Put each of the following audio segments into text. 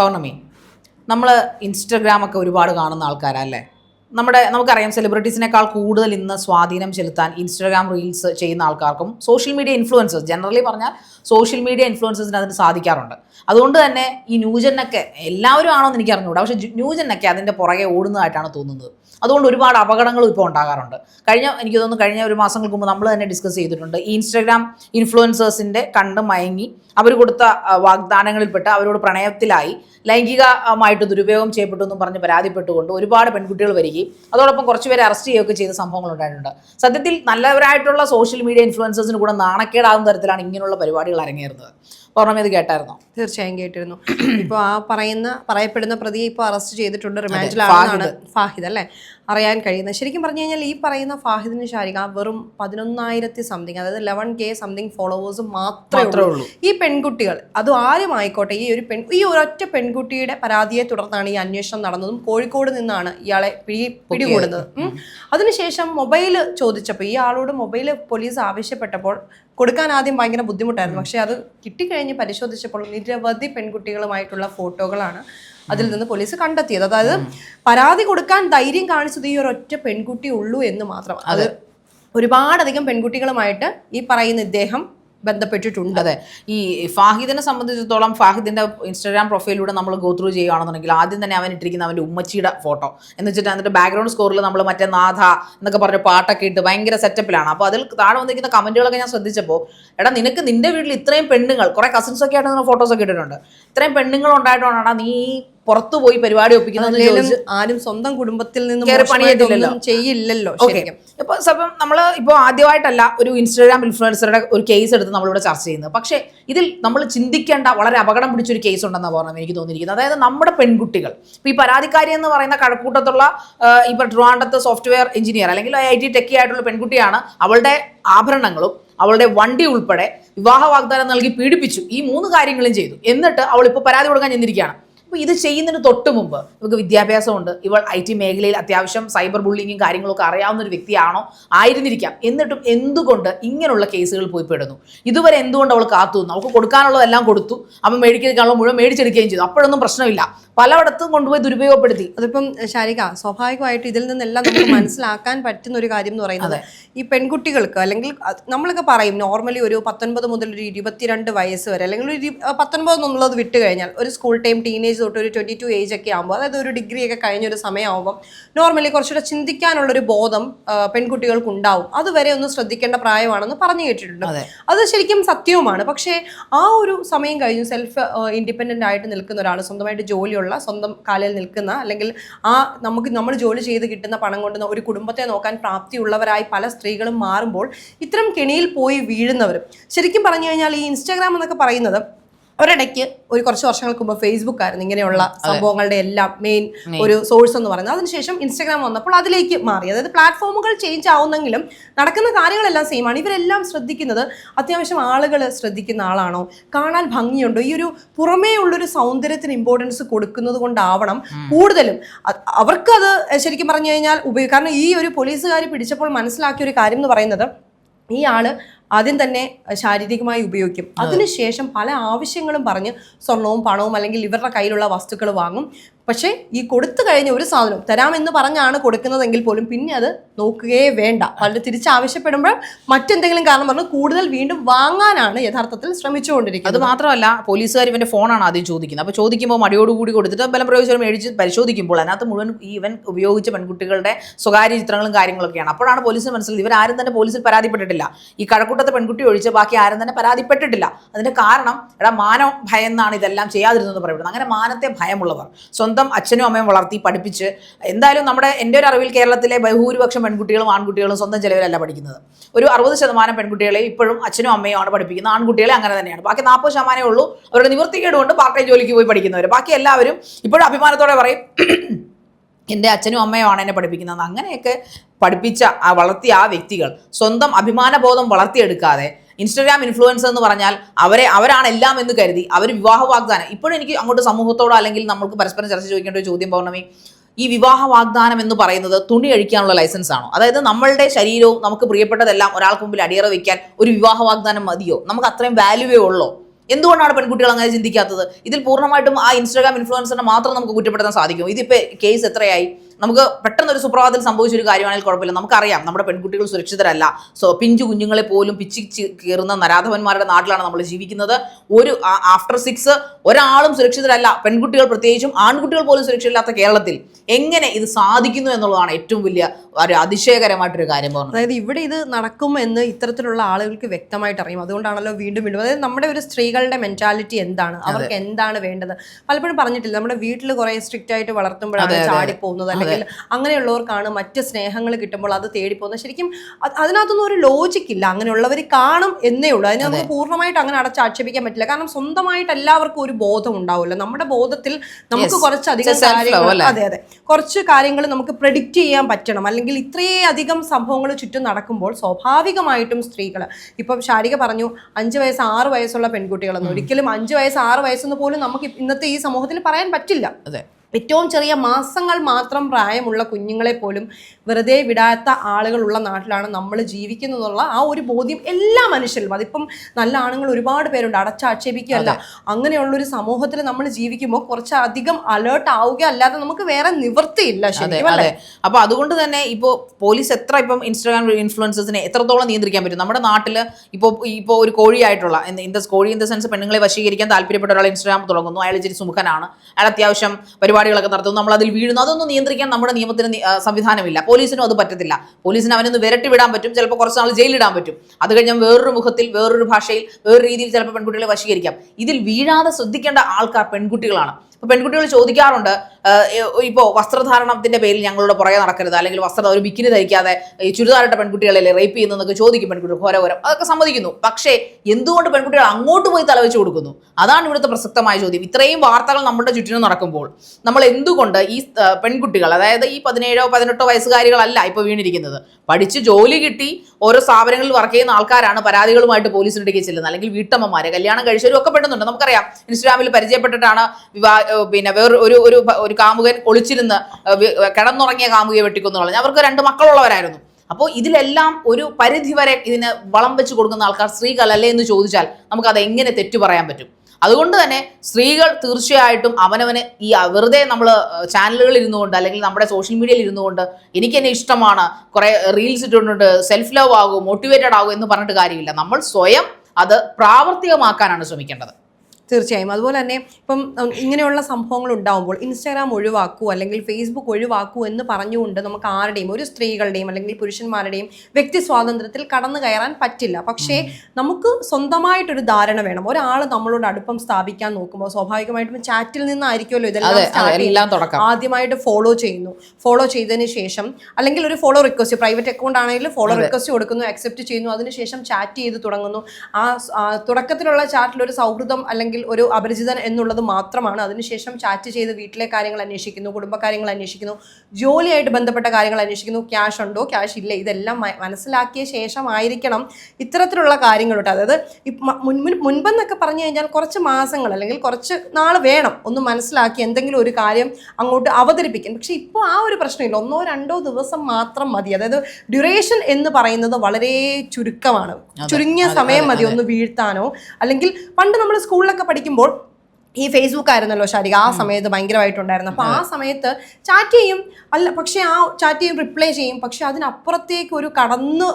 പൗർണമി. നമ്മൾ ഇൻസ്റ്റഗ്രാമൊക്കെ ഒരുപാട് കാണുന്ന ആൾക്കാരല്ലേ നമ്മുടെ നമുക്കറിയാം സെലിബ്രിറ്റീസിനേക്കാൾ കൂടുതൽ ഇന്ന് സ്വാധീനം ചെലുത്താൻ ഇൻസ്റ്റാഗ്രാം റീൽസ് ചെയ്യുന്ന ആൾക്കാർക്കും സോഷ്യൽ മീഡിയ ഇൻഫ്ലുവൻസേഴ്സ് ജനറലി പറഞ്ഞാൽ സോഷ്യൽ മീഡിയ ഇൻഫ്ലുവൻസേഴ്സിന് അതിന് സാധിക്കാറുണ്ട്. അതുകൊണ്ട് തന്നെ ഈ ന്യൂജനൊക്കെ എല്ലാവരും ആണോ എന്ന് എനിക്ക് അറിഞ്ഞുകൂടാ. പക്ഷേ ന്യൂജനൊക്കെ അതിന്റെ പുറകെ ഓടുന്നതായിട്ടാണ് തോന്നുന്നത്. അതുകൊണ്ട് ഒരുപാട് അപകടങ്ങളും ഇപ്പോൾ ഉണ്ടാകാറുണ്ട്. കഴിഞ്ഞ എനിക്ക് തോന്നുന്നു കഴിഞ്ഞ ഒരു മാസങ്ങൾക്ക് മുമ്പ് നമ്മൾ തന്നെ ഡിസ്കസ് ചെയ്തിട്ടുണ്ട്. ഈ ഇൻസ്റ്റാഗ്രാം ഇൻഫ്ലുവൻസേഴ്സിന്റെ കണ്ട് മയങ്ങി അവർ കൊടുത്ത വാഗ്ദാനങ്ങളിൽപ്പെട്ട് അവരോട് പ്രണയത്തിലായി ലൈംഗികമായിട്ട് ദുരുപയോഗം ചെയ്യപ്പെട്ടു എന്നും പറഞ്ഞ് പരാതിപ്പെട്ടുകൊണ്ട് ഒരുപാട് പെൺകുട്ടികൾ വരികയും അതോടൊപ്പം കുറച്ചുപേരെ അറസ്റ്റ് ചെയ്യുകയൊക്കെ ചെയ്ത സംഭവങ്ങൾ ഉണ്ടായിട്ടുണ്ട്. സത്യത്തിൽ നല്ലവരായിട്ടുള്ള സോഷ്യൽ മീഡിയ ഇൻഫ്ലുവൻസേഴ്സിന് കൂടെ നാണക്കേടാകുന്ന തരത്തിലാണ് ഇങ്ങനെയുള്ള പരിപാടികൾ അരങ്ങേറുന്നത്. പൗർണമി ഇത് കേട്ടായിരുന്നോ? തീർച്ചയായും കേട്ടിരുന്നു. ഇപ്പോൾ ആ പറയുന്ന പറയപ്പെടുന്ന പ്രതിയെ ഇപ്പോൾ അറസ്റ്റ് ചെയ്തിട്ടുണ്ട്. റിമാൻഡിലാണെന്നാണ് ഫാഹിദ്. അല്ലേ? അറിയാൻ കഴിയുന്നത്. ശരിക്കും പറഞ്ഞു കഴിഞ്ഞാൽ ഈ പറയുന്ന ഫാഹിദിന് ശാരിക വെറും പതിനൊന്നായിരത്തി സംതിങ് അതായത് ലെവൻ കെ സംതിങ് ഫോളോവേഴ്സ് മാത്രമേ ഉള്ളൂ. ഈ പെൺകുട്ടികൾ അത് ആരും ആയിക്കോട്ടെ ഈ ഒരു പെൺ ഈ ഒരൊറ്റ പെൺകുട്ടിയുടെ പരാതിയെ തുടർന്നാണ് ഈ അന്വേഷണം നടന്നതും കോഴിക്കോട് നിന്നാണ് ഇയാളെ പിടി പിടികൂടുന്നത്. അതിനുശേഷം മൊബൈൽ ചോദിച്ചപ്പോൾ ഈ ആളോട് മൊബൈൽ പോലീസ് ആവശ്യപ്പെട്ടപ്പോൾ കൊടുക്കാൻ ആദ്യം ഭയങ്കര ബുദ്ധിമുട്ടായിരുന്നു. പക്ഷേ അത് കിട്ടിക്കഴിഞ്ഞ് പരിശോധിച്ചപ്പോൾ നിരവധി പെൺകുട്ടികളുമായിട്ടുള്ള ഫോട്ടോകളാണ് അതിൽ നിന്ന് പോലീസ് കണ്ടെത്തിയത്. അതായത് പരാതി കൊടുക്കാൻ ധൈര്യം കാണിച്ചത് ഈ ഒരൊറ്റ പെൺകുട്ടി ഉള്ളൂ എന്ന് മാത്രം. അത്. ഒരുപാടധികം പെൺകുട്ടികളുമായിട്ട് ഈ പറയുന്ന ഇദ്ദേഹം ബന്ധപ്പെട്ടിട്ടുണ്ട്. അതെ. ഈ ഫാഹിദിനെ സംബന്ധിച്ചിടത്തോളം ഫാഹിദിന്റെ ഇൻസ്റ്റാഗ്രാം പ്രൊഫൈലിലൂടെ നമ്മൾ ഗോ ത്രൂ ചെയ്യുകയാണെന്നുണ്ടെങ്കിൽ ആദ്യം തന്നെ അവൻ ഇട്ടിരിക്കുന്ന അവന്റെ ഉമ്മച്ചിയുടെ ഫോട്ടോ എന്ന് വെച്ചിട്ട് അതിന്റെ ബാക്ക്ഗ്രൗണ്ട് സ്കോറിൽ നമ്മൾ മറ്റേ നാഥ എന്നൊക്കെ പറഞ്ഞ പാട്ടൊക്കെ ഇട്ട് ഭയങ്കര സെറ്റപ്പിലാണ് അപ്പോൾ അതിൽ താഴെ വന്നിരിക്കുന്ന കമന്റുകളൊക്കെ ഞാൻ ശ്രദ്ധിച്ചപ്പോൾ എടാ നിനക്ക് നിന്റെ വീട്ടിൽ ഇത്രയും പെണ്ണുങ്ങൾ കുറെ കസിൻസ് ഒക്കെ ആയിട്ട് ഫോട്ടോസ് ഒക്കെ ഇട്ടിട്ടുണ്ട്. ഇത്രയും പെണ്ണുങ്ങൾ ഉണ്ടായിട്ടാണ് നീ പുറത്തു പോയി പരിപാടി ഒപ്പിക്കുന്നത് ആരും സ്വന്തം കുടുംബത്തിൽ നിന്ന് ചെയ്യില്ലല്ലോ ഇപ്പൊ സ്വപ്നം നമ്മൾ ഇപ്പോൾ ആദ്യമായിട്ടല്ല ഒരു ഇൻസ്റ്റാഗ്രാം ഇൻഫ്ലുവൻസറുടെ ഒരു കേസ് എടുത്ത് നമ്മളിവിടെ ചർച്ച ചെയ്യുന്നത്. പക്ഷേ ഇതിൽ നമ്മൾ ചിന്തിക്കേണ്ട വളരെ അപകടം പിടിച്ചൊരു കേസ് ഉണ്ടെന്നാണ് പറഞ്ഞത് എനിക്ക് തോന്നിയിരിക്കുന്നത്. അതായത് നമ്മുടെ പെൺകുട്ടികൾ. ഇപ്പൊ ഈ പരാതിക്കാരി എന്ന് പറയുന്ന കഴക്കൂട്ടത്തുള്ള ഇപ്പൊ ട്രിവാണ്ടത്ത് സോഫ്റ്റ്വെയർ എഞ്ചിനീയർ അല്ലെങ്കിൽ ഐ ടി ടെക്കി ആയിട്ടുള്ള പെൺകുട്ടിയാണ് അവളുടെ ആഭരണങ്ങളും അവളുടെ വണ്ടി ഉൾപ്പെടെ വിവാഹ വാഗ്ദാനം നൽകി പീഡിപ്പിച്ചു. ഈ മൂന്ന് കാര്യങ്ങളും ചെയ്തു. എന്നിട്ട് അവൾ ഇപ്പോൾ പരാതി കൊടുക്കാൻ ചെന്നിരിക്കുകയാണ്. അപ്പോൾ ഇത് ചെയ്യുന്നതിന് തൊട്ട് മുമ്പ് നമുക്ക് വിദ്യാഭ്യാസമുണ്ട്. ഇവൾ ഐ ടി മേഖലയിൽ അത്യാവശ്യം സൈബർ ബുള്ളിങ്ങും കാര്യങ്ങളൊക്കെ അറിയാവുന്ന ഒരു വ്യക്തിയാണോ? ആയിരുന്നിരിക്കാം. എന്നിട്ടും എന്തുകൊണ്ട് ഇങ്ങനെയുള്ള കേസുകൾ പോയി പെടുന്നു ഇതുവരെ എന്തുകൊണ്ട് അവൾ കാത്തു നിന്നു അവൾക്ക് കൊടുക്കാനുള്ളതെല്ലാം കൊടുത്തു. അവൻ മേടിക്കാനുള്ള മുഴുവൻ മേടിച്ചെടുക്കുകയും ചെയ്തു. അപ്പോഴൊന്നും പ്രശ്നമില്ല. പലയിടത്തും കൊണ്ടുപോയി ദുരുപയോഗപ്പെടുത്തി. അതിപ്പം ശാരിക സ്വാഭാവികമായിട്ട് ഇതിൽ നിന്നെല്ലാം നമുക്ക് മനസ്സിലാക്കാൻ പറ്റുന്ന ഒരു കാര്യം എന്ന് പറയുന്നത് ഈ പെൺകുട്ടികൾക്ക് അല്ലെങ്കിൽ നമ്മളൊക്കെ പറയും നോർമലി ഒരു പത്തൊൻപത് മുതൽ ഒരു ഇരുപത്തിരണ്ട് വയസ്സ് വരെ അല്ലെങ്കിൽ ഒരു പത്തൊൻപത് എന്നുള്ളത് വിട്ട് കഴിഞ്ഞാൽ ഒരു സ്കൂൾ ടൈം ടീനേജ് തൊട്ട് ഒരു ട്വന്റി ടു ഏജ് ഒക്കെ ആകുമ്പോൾ അതായത് ഒരു ഡിഗ്രി ഒക്കെ കഴിഞ്ഞൊരു സമയമാകുമ്പോൾ നോർമലി കുറച്ചുകൂടെ ചിന്തിക്കാനുള്ളൊരു ബോധം പെൺകുട്ടികൾക്ക് ഉണ്ടാവും അതുവരെ ഒന്ന് ശ്രദ്ധിക്കേണ്ട പ്രായമാണെന്ന് പറഞ്ഞു കേട്ടിട്ടുണ്ട്. അതെ. അത് ശരിക്കും സത്യവുമാണ്. പക്ഷേ ആ ഒരു സമയം കഴിഞ്ഞു സെൽഫ് ഇൻഡിപെൻഡന്റ് ആയിട്ട് നിൽക്കുന്ന ഒരാൾ സ്വന്തമായിട്ട് ജോലിയുള്ള സ്വന്തം കാലിൽ നിൽക്കുന്ന അല്ലെങ്കിൽ ആ നമുക്ക് നമ്മൾ ജോലി ചെയ്ത് കിട്ടുന്ന പണം കൊണ്ട് ഒരു കുടുംബത്തെ നോക്കാൻ പ്രാപ്തിയുള്ളവരായി പല സ്ത്രീകളും മാറുമ്പോൾ ഇത്തരം കെണിയിൽ പോയി വീഴുന്നവരും. ശരിക്കും പറഞ്ഞു കഴിഞ്ഞാൽ ഈ ഇൻസ്റ്റാഗ്രാം എന്നൊക്കെ പറയുന്നത് ഒരിടയ്ക്ക് ഒരു കുറച്ച് വർഷങ്ങൾക്ക് മുമ്പ് ഫേസ്ബുക്ക് ആയിരുന്നു. ഇങ്ങനെയുള്ള സംഭവങ്ങളുടെ എല്ലാം മെയിൻ ഒരു സോഴ്സ് എന്ന് പറയുന്നത്. അതിനുശേഷം ഇൻസ്റ്റാഗ്രാം വന്നപ്പോൾ അതിലേക്ക് മാറി. അതായത് പ്ലാറ്റ്ഫോമുകൾ ചേഞ്ച് ആവുന്നെങ്കിലും നടക്കുന്ന കാര്യങ്ങളെല്ലാം സെയിം ആണ്. ഇവരെല്ലാം ശ്രദ്ധിക്കുന്നത് അത്യാവശ്യം ആളുകൾ ശ്രദ്ധിക്കുന്ന ആളാണോ? കാണാൻ ഭംഗിയുണ്ടോ? ഈ ഒരു പുറമേ ഉള്ളൊരു സൗന്ദര്യത്തിന് ഇമ്പോർട്ടൻസ് കൊടുക്കുന്നത് കൊണ്ടാവണം കൂടുതലും. അവർക്കത് ശരിക്കും പറഞ്ഞു കഴിഞ്ഞാൽ ഉപയോഗ കാരണം ഈ ഒരു പോലീസുകാർ പിടിച്ചപ്പോൾ മനസ്സിലാക്കിയ ഒരു കാര്യം എന്ന് പറയുന്നത് ഈ ആൾ ആദ്യം തന്നെ ശാരീരികമായി ഉപയോഗിക്കും. അതിനുശേഷം പല ആവശ്യങ്ങളും പറഞ്ഞ് സ്വർണവും പണവും അല്ലെങ്കിൽ ഇവരുടെ കയ്യിലുള്ള വസ്തുക്കൾ വാങ്ങും. പക്ഷേ ഈ കൊടുത്തു കഴിഞ്ഞ ഒരു സാധനം തരാമെന്ന് പറഞ്ഞാണ് കൊടുക്കുന്നതെങ്കിൽ പോലും പിന്നെ അത് നോക്കുകയേ വേണ്ട. പലരും തിരിച്ചാവശ്യപ്പെടുമ്പോൾ മറ്റെന്തെങ്കിലും കാരണം പറഞ്ഞ് കൂടുതൽ വീണ്ടും വാങ്ങാനാണ് യഥാർത്ഥത്തിൽ ശ്രമിച്ചുകൊണ്ടിരിക്കുന്നത്. അത് മാത്രമല്ല പോലീസുകാർ ഇവന്റെ ഫോണാണ് ആദ്യം ചോദിക്കുന്നത്. അപ്പോൾ ചോദിക്കുമ്പോൾ മടിയോടുകൂടി കൊടുത്തിട്ട് ബലം പ്രയോജനം മേടിച്ച് പരിശോധിക്കുമ്പോൾ അതിനകത്ത് മുഴുവൻ ഈ ഇവൻ ഉപയോഗിച്ച പെൺകുട്ടികളുടെ സ്വകാര്യ ചിത്രങ്ങളും കാര്യങ്ങളൊക്കെയാണ്. അപ്പോഴാണ് പോലീസിന് മനസ്സിലായത്. ഇവരാരും തന്നെ പോലീസിൽ പരാതിപ്പെട്ടിട്ടില്ല. ഈ കഴക്കൂട്ടത്തെ പെൺകുട്ടി ഒഴിച്ച് ബാക്കി ആരും തന്നെ പരാതിപ്പെട്ടിട്ടില്ല. അതിന് കാരണം എടാ മാനം ഭയന്നാണ് ഇതെല്ലാം ചെയ്യാതിരുന്നത് പറയുന്നത്. അങ്ങനെ മാനത്തെ ഭയമുള്ളവർ സ്വന്തം അച്ഛനും അമ്മയും വളർത്തി പഠിപ്പിച്ച് എന്തായാലും നമ്മുടെ എന്റെ ഒരു അറിവിൽ കേരളത്തിലെ ബഹുഭൂരിപക്ഷം പെൺകുട്ടികളും ആൺകുട്ടികളും സ്വന്തം ചിലവിലല്ല പഠിക്കുന്നത്. ഒരു അറുപത് ശതമാനം പെൺകുട്ടികളെ ഇപ്പോഴും അച്ഛനും അമ്മയും ആണ് പഠിപ്പിക്കുന്നത്. ആൺകുട്ടികളെ അങ്ങനെ തന്നെയാണ്. ബാക്കി നാൽപ്പത് ശതമാനമേ ഉള്ളൂ. അവരുടെ നിവൃത്തികേട് കൊണ്ട് പാർട്ട് ടൈം ജോലിക്ക് പോയി പഠിക്കുന്നവർ ബാക്കി എല്ലാവരും ഇപ്പോഴും അഭിമാനത്തോടെ പറയും എന്റെ അച്ഛനും അമ്മയും ആണ് എന്നെ പഠിപ്പിക്കുന്നത്. അങ്ങനെയൊക്കെ പഠിപ്പിച്ച വളർത്തിയ ആ വ്യക്തികൾ സ്വന്തം അഭിമാനബോധം വളർത്തിയെടുക്കാതെ ഇൻസ്റ്റഗ്രാം ഇൻഫ്ലുവൻസർ എന്ന് പറഞ്ഞാൽ അവരെ അവരാണ് എല്ലാം എന്ന് കരുതി അവർ വിവാഹ വാഗ്ദാനം ഇപ്പോഴും എനിക്ക് അങ്ങോട്ട് സമൂഹത്തോടോ അല്ലെങ്കിൽ നമുക്ക് പരസ്പരം ചർച്ച ചോദിക്കേണ്ട ഒരു ചോദ്യം പൗർണമി ഈ വിവാഹ വാഗ്ദാനം എന്ന് പറയുന്നത് തുണി അഴിക്കാനുള്ള ലൈസൻസ് ആണോ? അതായത് നമ്മളുടെ ശരീരവും നമുക്ക് പ്രിയപ്പെട്ടതെല്ലാം ഒരാൾക്ക് മുമ്പിൽ അടിയറ വയ്ക്കാൻ ഒരു വിവാഹ വാഗ്ദാനം മതിയോ? നമുക്ക് അത്രയും വാല്യൂവേ ഉള്ളോ? എന്തുകൊണ്ടാണ് പെൺകുട്ടികൾ അങ്ങനെ ചിന്തിക്കാത്തത്? ഇതിൽ പൂർണമായിട്ടും ആ ഇൻസ്റ്റാഗ്രാം ഇൻഫ്ലുവൻസറിനെ മാത്രം നമുക്ക് കുറ്റപ്പെടുത്താൻ സാധിക്കും ഇതിപ്പോൾ കേസ് എത്രയായി? നമുക്ക് പെട്ടെന്ന് ഒരു സുപ്രഭാതത്തിൽ സംഭവിച്ച ഒരു കാര്യമാണെങ്കിൽ കുഴപ്പമില്ല. നമുക്കറിയാം നമ്മുടെ പെൺകുട്ടികൾ സുരക്ഷിതരല്ല. സോ പിഞ്ചു കുഞ്ഞുങ്ങളെ പോലും പിച്ചി കയറുന്ന കീറുന്ന നരാധവന്മാരുടെ നാട്ടിലാണ് നമ്മൾ ജീവിക്കുന്നത്. ഒരു ആഫ്റ്റർ സിക്സ് ഒരാളും സുരക്ഷിതരല്ല. പെൺകുട്ടികൾ പ്രത്യേകിച്ചും ആൺകുട്ടികൾ പോലും സുരക്ഷിതരില്ലാത്ത കേരളത്തിൽ എങ്ങനെ ഇത് സാധിക്കുന്നു എന്നുള്ളതാണ് ഏറ്റവും വലിയ ഒരു അതിശയകരമായിട്ടൊരു കാര്യം പറഞ്ഞത്. അതായത് ഇവിടെ ഇത് നടക്കും എന്ന് ഇത്തരത്തിലുള്ള ആളുകൾക്ക് വ്യക്തമായിട്ട് അറിയും. അതുകൊണ്ടാണല്ലോ വീണ്ടും വീണ്ടും. അതായത് നമ്മുടെ ഒരു സ്ത്രീകളുടെ മെന്റാലിറ്റി എന്താണ്? അവർക്ക് എന്താണ് വേണ്ടത്? പലപ്പോഴും പറഞ്ഞിട്ടില്ല നമ്മുടെ വീട്ടിൽ കുറെ സ്ട്രിക്റ്റ് ആയിട്ട് വളർത്തുമ്പോഴാണ് ചാടിപ്പോകുന്നത് അല്ലെങ്കിൽ അങ്ങനെയുള്ളവർക്കാണ് മറ്റ് സ്നേഹങ്ങൾ കിട്ടുമ്പോൾ അത് തേടിപ്പോകുന്നത്. ശരിക്കും അത് അതിനകത്തൊന്നും ഒരു ലോജിക് ഇല്ല. അങ്ങനെയുള്ളവർ കാണും എന്നേ ഉള്ളൂ. അതിന് നമുക്ക് പൂർണമായിട്ട് അങ്ങനെ അടച്ചാക്ഷേപിക്കാൻ പറ്റില്ല. കാരണം സ്വന്തമായിട്ട് എല്ലാവർക്കും ഒരു ബോധം ഉണ്ടാവില്ല നമ്മുടെ ബോധത്തിൽ നമുക്ക് കുറച്ച് കുറച്ചധികം കാര്യങ്ങൾ? അതെ അതെ. കുറച്ച് കാര്യങ്ങൾ നമുക്ക് പ്രെഡിക്റ്റ് ചെയ്യാൻ പറ്റണം. അല്ലെങ്കിൽ ഇത്രയധികം സംഭവങ്ങൾ ചുറ്റും നടക്കുമ്പോൾ സ്വാഭാവികമായിട്ടും സ്ത്രീകൾ ഇപ്പം ശാരിക പറഞ്ഞു അഞ്ച് വയസ്സ് ആറ് വയസ്സുള്ള പെൺകുട്ടികളെന്ന്. ഒരിക്കലും അഞ്ച് വയസ്സ് ആറ് വയസ്സെന്ന് പോലും നമുക്ക് ഇന്നത്തെ ഈ സമൂഹത്തിൽ പറയാൻ പറ്റില്ല. അതെ. ഏറ്റവും ചെറിയ മാസങ്ങൾ മാത്രം പ്രായമുള്ള കുഞ്ഞുങ്ങളെ പോലും വെറുതെ വിടാത്ത ആളുകളുള്ള നാട്ടിലാണ് നമ്മൾ ജീവിക്കുന്നതെന്നുള്ള ആ ഒരു ബോധ്യം എല്ലാ മനുഷ്യരിലും. അതിപ്പം നല്ല ആണുങ്ങൾ ഒരുപാട് പേരുണ്ട് അടച്ചാക്ഷേപിക്കുകയല്ല അങ്ങനെയുള്ളൊരു സമൂഹത്തിൽ നമ്മൾ ജീവിക്കുമ്പോൾ കുറച്ചധികം അലേർട്ട് ആവുക അല്ലാതെ നമുക്ക് വേറെ നിവൃത്തിയില്ല ശരിക്കും അല്ലേ? അപ്പൊ അതുകൊണ്ട് തന്നെ ഇപ്പോൾ പോലീസ് എത്ര ഇപ്പം ഇൻസ്റ്റാഗ്രാം ഇൻഫ്ലുവൻസസിനെ എത്രത്തോളം നിയന്ത്രിക്കാൻ പറ്റും? നമ്മുടെ നാട്ടിൽ ഇപ്പോൾ ഇപ്പോൾ ഒരു കോഴിയായിട്ടുള്ള ഇൻ ദ കോഴി ഇൻ ദ സെൻസ് പെണ്ണുങ്ങളെ വശീകരിക്കാൻ താല്പര്യപ്പെട്ട ഒരാൾ ഇൻസ്റ്റാഗ്രാം തുടങ്ങുന്നു. അയാൾ ഇച്ചിരി സുമുഖനാണ്. അയാൾ അത്യാവശ്യം പരിപാടികളൊക്കെ നടത്തുന്നു. നമ്മൾ അതിൽ വീഴുന്നു. അതൊന്നും നിയന്ത്രിക്കാൻ നമ്മുടെ നിയമത്തിന് സംവിധാനമില്ല. പോലീസിനും അത് പറ്റത്തില്ല. പോലീസിന് അവനൊന്ന് വിരട്ടി വിടാൻ പറ്റും. ചിലപ്പോൾ കുറച്ച് നാൾ ജയിലിടാൻ പറ്റും. അത് കഴിഞ്ഞാൽ വേറൊരു മുഖത്തിൽ വേറൊരു ഭാഷയിൽ വേറൊരു രീതിയിൽ ചിലപ്പോൾ പെൺകുട്ടികളെ വശീകരിക്കാം. ഇതിൽ വീഴാതെ ശ്രദ്ധിക്കേണ്ട ആൾക്കാർ പെൺകുട്ടികളാണ്. ഇപ്പൊ പെൺകുട്ടികൾ ചോദിക്കാറുണ്ട് ഇപ്പോൾ വസ്ത്രധാരണത്തിന്റെ പേരിൽ ഞങ്ങളുടെ പുറകെ നടക്കരുത് അല്ലെങ്കിൽ വസ്ത്രം ഒരു ബിക്കിനി ധരിക്കാതെ ഈ ചുരിദാറിട്ട പെൺകുട്ടികളെ റേപ്പ് ചെയ്യുന്നതൊക്കെ ചോദിക്കും പെൺകുട്ടികൾ ഘോരഘോരം. അതൊക്കെ സമ്മതിക്കുന്നു. പക്ഷേ എന്തുകൊണ്ട് പെൺകുട്ടികൾ അങ്ങോട്ട് പോയി തലവെച്ച് കൊടുക്കുന്നു? അതാണ് ഇവിടുത്തെ പ്രസക്തമായ ചോദ്യം. ഇത്രയും വാർത്തകൾ നമ്മുടെ ചുറ്റിനും നടക്കുമ്പോൾ നമ്മൾ എന്തുകൊണ്ട് ഈ പെൺകുട്ടികൾ അതായത് ഈ പതിനേഴോ പതിനെട്ടോ വയസ്സുകാരികളല്ല ഇപ്പോൾ വീണിരിക്കുന്നത്? പഠിച്ച് ജോലി കിട്ടി ഓരോ സ്ഥാപനങ്ങളിൽ വർക്ക് ചെയ്യുന്ന ആൾക്കാരാണ് പരാതികളുമായിട്ട് പോലീസിനിടയ്ക്ക് ചെല്ലുന്നത്. അല്ലെങ്കിൽ വീട്ടമ്മമാരെ കല്യാണം കഴിച്ചവരും ഒക്കെ പെടുന്നുണ്ട്. നമുക്കറിയാം ഇൻസ്റ്റാഗ്രാമിൽ പരിചയപ്പെട്ടിട്ടാണ് വിവാ ഏഹ് പിന്നെ വേറെ ഒരു ഒരു ഒരു കാമുകൻ ഒളിച്ചിരുന്ന് കിടന്നുറങ്ങിയ കാമുകയെ വെട്ടിക്കൊന്നു കളഞ്ഞു അവർക്ക് രണ്ട് മക്കളുള്ളവരായിരുന്നു. അപ്പോൾ ഇതിലെല്ലാം ഒരു പരിധി വരെ ഇതിന് വളം വെച്ച് കൊടുക്കുന്ന ആൾക്കാർ സ്ത്രീകളല്ലേ എന്ന് ചോദിച്ചാൽ നമുക്കത് എങ്ങനെ തെറ്റു പറയാൻ പറ്റും? അതുകൊണ്ട് തന്നെ സ്ത്രീകൾ തീർച്ചയായിട്ടും അവനവന് ഈ വെറുതെ നമ്മൾ ചാനലുകളിൽ ഇരുന്നുകൊണ്ട് അല്ലെങ്കിൽ നമ്മുടെ സോഷ്യൽ മീഡിയയിൽ ഇരുന്നുകൊണ്ട് എനിക്ക് എന്നെ ഇഷ്ടമാണ് കുറേ റീൽസ് ഇട്ടുകൊണ്ട് സെൽഫ് ലവ് ആകും മോട്ടിവേറ്റഡ് ആകും എന്ന് പറഞ്ഞിട്ട് കാര്യമില്ല. നമ്മൾ സ്വയം അത് പ്രാവർത്തികമാക്കാനാണ് ശ്രമിക്കേണ്ടത്. തീർച്ചയായും. അതുപോലെ തന്നെ ഇപ്പം ഇങ്ങനെയുള്ള സംഭവങ്ങൾ ഉണ്ടാകുമ്പോൾ ഇൻസ്റ്റാഗ്രാം ഒഴിവാക്കൂ അല്ലെങ്കിൽ ഫേസ്ബുക്ക് ഒഴിവാക്കൂ എന്ന് പറഞ്ഞുകൊണ്ട് നമുക്ക് ആരുടെയും ഒരു സ്ത്രീകളുടെയും അല്ലെങ്കിൽ പുരുഷന്മാരുടെയും വ്യക്തി സ്വാതന്ത്ര്യത്തിൽ കടന്നു കയറാൻ പറ്റില്ല. പക്ഷേ നമുക്ക് സ്വന്തമായിട്ടൊരു ധാരണ വേണം. ഒരാൾ നമ്മളോട് അടുപ്പം സ്ഥാപിക്കാൻ നോക്കുമ്പോൾ സ്വാഭാവികമായിട്ടും ചാറ്റിൽ നിന്നായിരിക്കുമല്ലോ ഇതെല്ലാം ആദ്യമായിട്ട് ഫോളോ ചെയ്യുന്നു. ഫോളോ ചെയ്തതിന് ശേഷം അല്ലെങ്കിൽ ഒരു ഫോളോ റിക്വസ്റ്റ് പ്രൈവറ്റ് അക്കൗണ്ട് ആണെങ്കിലും ഫോളോ റിക്വസ്റ്റ് കൊടുക്കുന്നു അക്സെപ്റ്റ് ചെയ്യുന്നു. അതിനുശേഷം ചാറ്റ് ചെയ്ത് തുടങ്ങുന്നു. ആ തുടക്കത്തിലുള്ള ചാറ്റിൽ ഒരു സൗഹൃദം അല്ലെങ്കിൽ ഒരു അപരിചിതൻ എന്നുള്ളത് മാത്രമാണ്. അതിനുശേഷം ചാറ്റ് ചെയ്ത് വീട്ടിലെ കാര്യങ്ങൾ അന്വേഷിക്കുന്നു കുടുംബകാര്യങ്ങൾ അന്വേഷിക്കുന്നു ജോലിയായിട്ട് ബന്ധപ്പെട്ട കാര്യങ്ങൾ അന്വേഷിക്കുന്നു. ക്യാഷ് ഉണ്ടോ? ക്യാഷ് ഇല്ല. ഇതെല്ലാം മനസ്സിലാക്കിയ ശേഷമായിരിക്കണം ഇത്തരത്തിലുള്ള കാര്യങ്ങൾ കേട്ടോ. അതായത് മുൻപ് മുൻപെന്നൊക്കെ പറഞ്ഞു കഴിഞ്ഞാൽ കുറച്ച് മാസങ്ങൾ അല്ലെങ്കിൽ കുറച്ച് നാൾ വേണം ഒന്ന് മനസ്സിലാക്കി എന്തെങ്കിലും ഒരു കാര്യം അങ്ങോട്ട് അവതരിപ്പിക്കാൻ. പക്ഷേ ഇപ്പോൾ ആ ഒരു പ്രശ്നമില്ല. ഒന്നോ രണ്ടോ ദിവസം മാത്രം മതി. അതായത് ഡ്യൂറേഷൻ എന്ന് പറയുന്നത് വളരെ ചുരുക്കമാണ്. ചുരുങ്ങിയ സമയം മതി ഒന്ന് വീഴ്ത്താനോ. അല്ലെങ്കിൽ പണ്ട് നമ്മൾ സ്കൂളിലൊക്കെ പഠിക്കുമ്പോൾ ഈ ഫേസ്ബുക്ക് ആയിരുന്നല്ലോ ശാരിക ആ സമയത്ത് ഭയങ്കരമായിട്ടുണ്ടായിരുന്നു. അപ്പൊ ആ സമയത്ത് ചാറ്റ് ചെയ്യും. അല്ല പക്ഷെ ആ ചാറ്റ് ചെയ്യും റിപ്ലൈ ചെയ്യും. പക്ഷെ അതിനപ്പുറത്തേക്ക് ഒരു കടന്ന്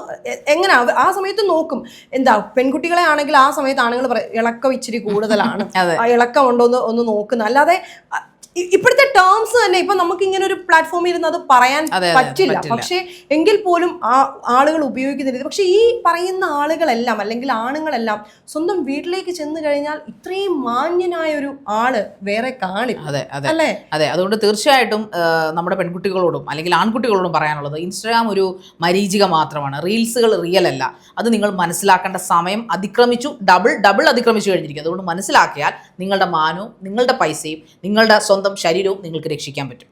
എങ്ങനെ ആ സമയത്ത് നോക്കും. എന്താ പെൺകുട്ടികളെ ആണെങ്കിൽ ആ സമയത്ത് ആണുങ്ങൾ ഇളക്കം ഇച്ചിരി കൂടുതലാണ്. ആ ഇളക്കം ഉണ്ടോ എന്ന് ഒന്ന് നോക്കുന്ന. അല്ലാതെ ഇപ്പോഴത്തെ ടേംസ് തന്നെ ഇപ്പൊ നമുക്ക് ഇങ്ങനെ ഒരു പ്ലാറ്റ്ഫോമിൽ ഇരുന്ന് അത് പറയാൻ പറ്റില്ല. പക്ഷേ പക്ഷെ എങ്കിൽ പോലും ആ ആളുകൾ ഉപയോഗിക്കുന്നില്ല. പക്ഷെ ഈ പറയുന്ന ആളുകളെല്ലാം അല്ലെങ്കിൽ ആണുങ്ങളെല്ലാം സ്വന്തം വീട്ടിലേക്ക് ചെന്ന് കഴിഞ്ഞാൽ ഇത്രയും മാന്യനായ ഒരു ആൾ വേറെ കാണില്ല. അതെ അതെ. അല്ലേ? അതെ അതുകൊണ്ട് തീർച്ചയായിട്ടും നമ്മുടെ പെൺകുട്ടികളോടും അല്ലെങ്കിൽ ആൺകുട്ടികളോടും പറയാനുള്ളത് ഇൻസ്റ്റാഗ്രാം ഒരു മരീചിക മാത്രമാണ്. റീൽസുകൾ റിയൽ അല്ല. അത് നിങ്ങൾ മനസ്സിലാക്കേണ്ട സമയം അതിക്രമിച്ചു ഡബിൾ ഡബിൾ അതിക്രമിച്ചു കഴിഞ്ഞിരിക്കും. അതുകൊണ്ട് മനസ്സിലാക്കിയാൽ നിങ്ങളുടെ മാനവും നിങ്ങളുടെ പൈസയും നിങ്ങളുടെ സ്വന്തം ശരീരവും നിങ്ങൾക്ക് രക്ഷിക്കാൻ പറ്റും.